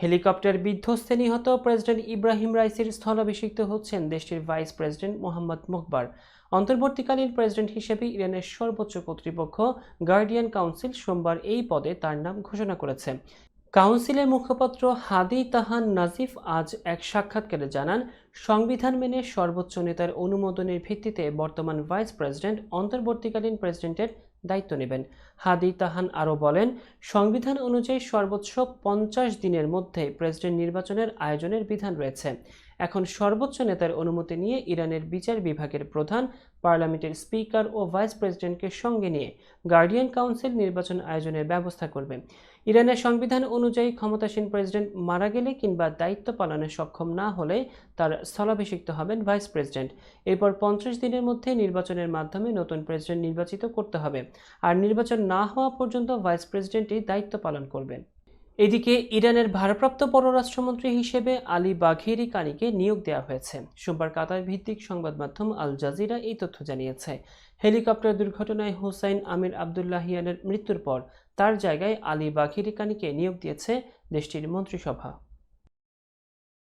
Helicopter বিধ্বস্তে নিহত president Ibrahim রাইসির স্থলাভিষিক্ত হচ্ছেন দেশটির ভাইস প্রেসিডেন্ট মোহাম্মদ মুখবার অন্তর্বর্তীকালীন প্রেসিডেন্ট হিসেবে ইরানের সর্বোচ্চ কর্তৃপক্ষ গার্ডিয়ান কাউন্সিল সোমবার এই পদে তার নাম ঘোষণা করেছে। কাউন্সিলের মুখপাত্র হাদি তাহান নাজিফ আজ এক সাক্ষাৎকারে জানান, সংবিধান মেনে সর্বোচ্চ নেতার অনুমোদনের ভিত্তিতে বর্তমান ভাইস প্রেসিডেন্ট অন্তর্বর্তীকালীন প্রেসিডেন্টের দায়িত্ব নেবেন। হাদি তাহান আরও বলেন, সংবিধান অনুযায়ী সর্বোচ্চ পঞ্চাশ দিনের মধ্যে প্রেসিডেন্ট নির্বাচনের আয়োজনের বিধান রয়েছে। এখন সর্বোচ্চ নেতার অনুমতি নিয়ে ইরানের বিচার বিভাগের প্রধান, পার্লামেন্টের স্পিকার ও ভাইস প্রেসিডেন্টকে সঙ্গে নিয়ে গার্ডিয়ান কাউন্সিল নির্বাচন আয়োজনের ব্যবস্থা করবে। ইরানের সংবিধান অনুযায়ী ক্ষমতাসীন প্রেসিডেন্ট মারা গেলে কিংবা দায়িত্ব পালনে সক্ষম না হলে তার স্থলাভিষিক্ত হবেন ভাইস প্রেসিডেন্ট। এরপর পঞ্চাশ দিনের মধ্যে নির্বাচনের মাধ্যমে নতুন প্রেসিডেন্ট নির্বাচিত করতে হবে। আর নির্বাচন না হওয়া পর্যন্ত ভাইস প্রেসিডেন্টই দায়িত্ব পালন করবেন। এদিকে ইরানের ভারপ্রাপ্ত পররাষ্ট্রমন্ত্রী হিসেবে আলী বাঘেরি কানিকে নিয়োগ দেওয়া হয়েছে। সোমবার কাতার ভিত্তিক সংবাদ মাধ্যম আল জাজিরা এই তথ্য জানিয়েছে। হেলিকপ্টার দুর্ঘটনায় হুসাইন আমির আবদুল্লাহিয়ানের মৃত্যুর পর তার জায়গায় আলী বাঘেরি কানিকে নিয়োগ দিয়েছে দেশটির মন্ত্রিসভা।